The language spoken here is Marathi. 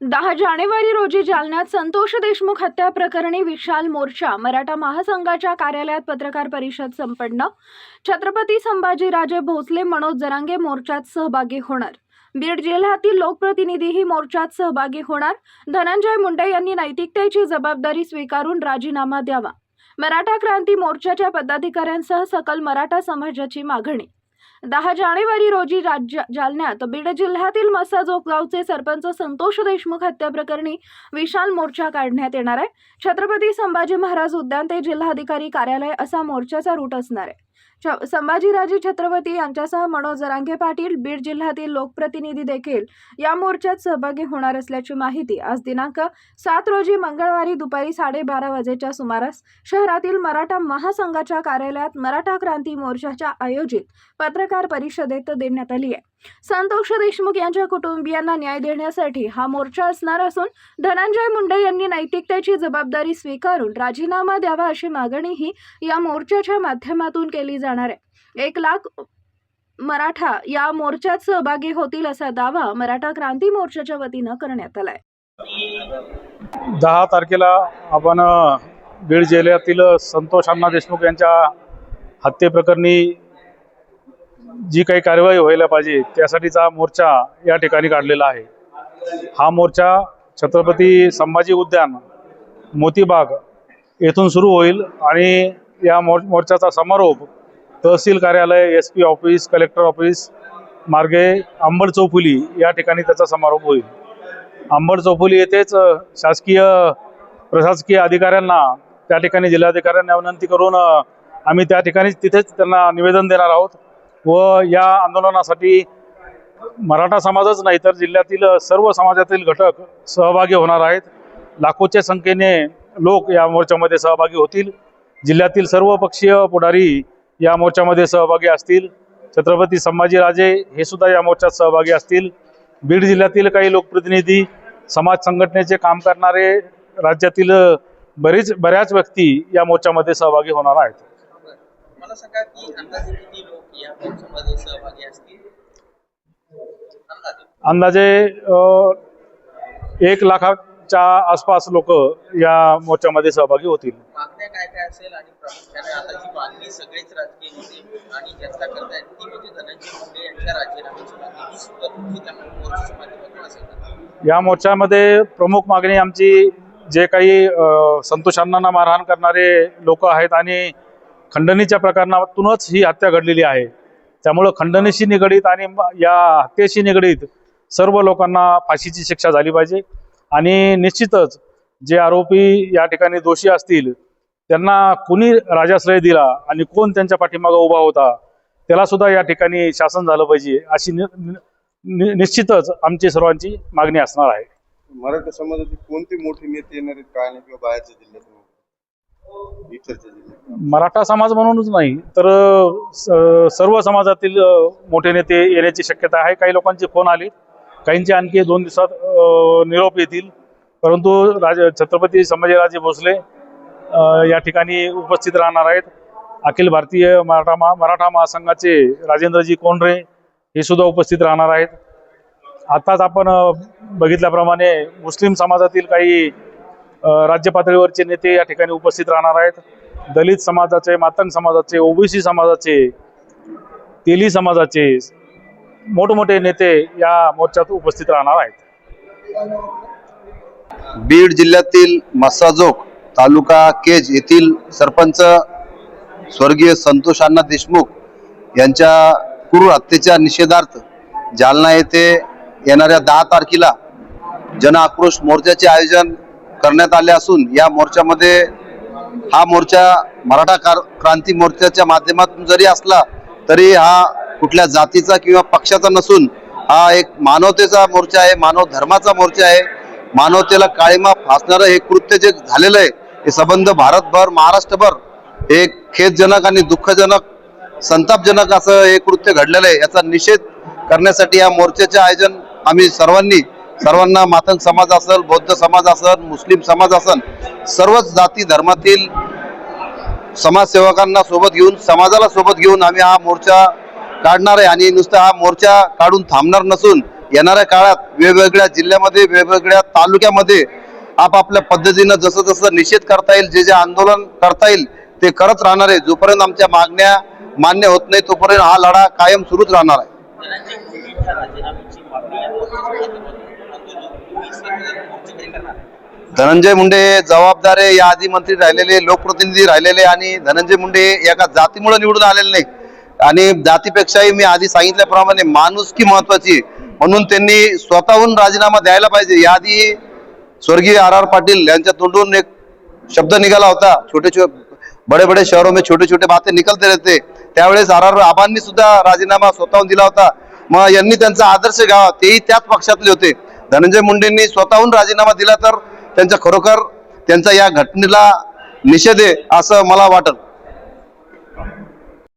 दहा जानेवारी रोजी जालन्यात संतोष देशमुख हत्या प्रकरणी विशाल मोर्चा मराठा महासंघाच्या कार्यालयात पत्रकार परिषद संपन्न. छत्रपती संभाजीराजे भोसले मनोज जरांगे मोर्चात सहभागी होणार. बीड जिल्ह्यातील लोकप्रतिनिधीही मोर्चात सहभागी होणार. धनंजय मुंडे यांनी नैतिकतेची जबाबदारी स्वीकारून राजीनामा द्यावा. मराठा क्रांती मोर्चाच्या पदाधिकाऱ्यांसह सकल मराठा समाजाची मागणी दहा जानेवारी रोजी राज्य जालन्यात बीड जिल्ह्यातील मसाजोग गावचे सरपंच संतोष देशमुख हत्या प्रकरणी विशाल मोर्चा काढण्यात येणार आहे. छत्रपती संभाजी महाराज उद्यान ते जिल्हाधिकारी कार्यालय असा मोर्चाचा रूट असणार आहे. संभाजीराजे छत्रपती यांच्यासह मनोज जरांगे पाटील बीड जिल्ह्यातील लोकप्रतिनिधी देखील या मोर्चात सहभागी होणार असल्याची माहिती आज दिनांक सात रोजी मंगळवारी दुपारी साडेबारा वाजेच्या सुमारास शहरातील मराठा महासंघाच्या कार्यालयात मराठा क्रांती मोर्चाच्या आयोजित पत्रकार परिषदेत देण्यात आली आहे. संतोष देशमुख यांच्या कुटुंबियांना न्याय देण्यासाठी हा मोर्चा असणार असून धनंजय मुंडे यांनी नैतिकतेची जबाबदारी स्वीकारून राजीनामा द्यावा अशी मागणीही या मोर्चाच्या माध्यमातून केली जाणार आहे. एक लाख मराठा या मोर्चात सहभागी होतील असा दावा मराठा क्रांती मोर्चाच्या वतीनं करण्यात आलाय. दहा तारखेला आपण बीड जिल्ह्यातील संतोष अण्णा देशमुख यांच्या हत्येप्रकरणी जी काही कारवाई व्हायला पाहिजे त्यासाठीचा मोर्चा या ठिकाणी काढलेला आहे. हा मोर्चा छत्रपती संभाजी उद्यान मोतीबाग येथून सुरू होईल आणि या मोर मोर्चाचा समारोप तहसील कार्यालय S P office collector office मार्गे आंबड चौफुली या ठिकाणी त्याचा समारोप होईल. आंबड चौफुली येथेच शासकीय प्रशासकीय अधिकाऱ्यांना त्या ठिकाणी जिल्हाधिकाऱ्यांना विनंती करून आम्ही त्या ठिकाणी तिथेच त्यांना निवेदन देणार आहोत. व या आंदोलनासाठी मराठा समाजच नाही तर जिल्ह्यातील सर्व समाजातील घटक सहभागी होणार आहेत. लाखोच्या संख्येने लोक या मोर्चामध्ये सहभागी होतील. जिल्ह्यातील सर्व पक्षीय पुढारी या मोर्चामध्ये सहभागी असतील. छत्रपती संभाजीराजे हे सुद्धा या मोर्चात सहभागी असतील. बीड जिल्ह्यातील काही लोकप्रतिनिधी समाज संघटनेचे काम करणारे राज्यातील बरीच बऱ्याच व्यक्ती या मोर्चामध्ये सहभागी होणार आहेत. अंदाजे किती लोक या मोर्चामध्ये सहभागी असतील? अंदाजे. अंदाजे अ, एक लाखाच्या आसपास लोक या मोर्चामध्ये सहभागी होतील. मागण्या काय काय असेल आणि प्रामुख्याने आता जी मागणी सगळेच राजकीय नेते आणि जनता करतायत ती म्हणजे धनंजय मुंडे यांच्या राजीनाम्याची मागणी. ही सुद्धा तुमची त्या मोर्चाच्या माध्यमातून असेल या मोर्चामध्ये प्रमुख मागणी आमची जे काही संतोष अण्णांना मारहाण करणारे लोक आहेत आणि खंडणीच्या प्रकरणातूनच ही हत्या घडलेली आहे. त्यामुळं खंडणीशी निगडीत आणि या हत्येशी निगडीत सर्व लोकांना फाशीची शिक्षा झाली पाहिजे. आणि निश्चितच जे आरोपी या ठिकाणी दोषी असतील त्यांना कुणी राजाश्रय दिला आणि कोण त्यांच्या पाठीमागं उभा होता त्याला सुद्धा या ठिकाणी शासन झालं पाहिजे अशी नि- नि- निश्चितच आमची सर्वांची मागणी असणार आहे. मराठा समाजाची कोणती मोठी नेते येणार आहेत काय नाही किंवा बाहेरच्या जिल्ह्यातून? मराठा समाज म्हणूनच नाही तर स- सर्व समाजातील मोठे नेते येण्याची शक्यता आहे. काही लोकांचे फोन आले काहींचे आणखी दोन दिवसात निरोप येतील. परंतु राज छत्रपती संभाजीराजे भोसले या ठिकाणी उपस्थित राहणार आहेत. अखिल भारतीय मराठा महा मराठा महासंघाचे राजेंद्रजी कोंढरे हे सुद्धा उपस्थित राहणार आहेत. आताच आपण बघितल्याप्रमाणे मुस्लिम समाजातील काही राज्य पातळीवरचे नेते या ठिकाणी उपस्थित राहणार आहेत. दलित समाजाचे मातंग समाजाचे ओबीसी समाजाचे तेली समाजाचे मोठमोठे नेते या मोर्चात उपस्थित राहणार आहेत. बीड जिल्ह्यातील मसाजोक तालुका केज येथील सरपंच स्वर्गीय संतोष अण्णा देशमुख यांच्या क्रूर हत्येच्या निषेधार्थ जालना येथे येणाऱ्या दहा तारखेला जन आक्रोश मोर्चाचे आयोजन करण्यात आले असून या मोर्चामध्ये हा मोर्चा मराठा कार- क्रांती मोर्चाच्या माध्यमातून जरी असला तरी हा कुठल्या जातीचा किंवा पक्षाचा नसून हा एक मानवतेचा मोर्चा आहे मानव धर्माचा मोर्चा आहे. मानवतेला काळीमा फासणारं हे कृत्य जे झालेलं आहे हे संबंध भारतभर महाराष्ट्रभर हे खेदजनक आणि दुःखजनक संतापजनक असं हे कृत्य घडलेलं आहे. याचा निषेध करण्यासाठी या मोर्चाचे आयोजन आम्ही सर्वांनी सर्वांना मातंग समाज असेल बौद्ध समाज असेल मुस्लिम समाज असेल सर्वच जाती धर्मातील समाजसेवकांना सोबत घेऊन समाजाला सोबत घेऊन आम्ही हा मोर्चा काढणार आहे आणि नुसता हा मोर्चा काढून थांबणार नसून येणाऱ्या काळात वेगवेगळ्या जिल्ह्यामध्ये वेगवेगळ्या तालुक्यामध्ये आपापल्या पद्धतीनं जसं जसं निषेध करता येईल जे जे आंदोलन करता येईल ते करत राहणार आहे. जोपर्यंत आमच्या मागण्या मान्य होत नाही तोपर्यंत हा लढा कायम सुरूच राहणार आहे. धनंजय मुंडे राजीनाम्याची या आधी मुंडे जबाबदार मंत्री राहिलेले लोकप्रतिनिधी राहिलेले आणि धनंजय मुंडे एका जातीमुळे निवडून आलेले नाही आणि जातीपेक्षाही मी आधी सांगितल्याप्रमाणे माणुसकी महत्वाची म्हणून त्यांनी स्वतःहून राजीनामा द्यायला पाहिजे. याआधी स्वर्गीय आर आर पाटील यांच्या तोंडून एक शब्द निघाला होता छोटे छोटे बडे बडे शहरों में छोटे छोटे बातें निकलते रहते. त्यावेळेस आर आर आबांनी सुद्धा राजीनामा स्वतःहून दिला होता. मग यांनी त्यांचा आदर्श गावा तेही त्याच पक्षातले होते. धनंजय मुंडेंनी स्वतःहून राजीनामा दिला तर त्यांचा खरोखर त्यांचा या घटनेला निषेध आहे असं मला वाटत.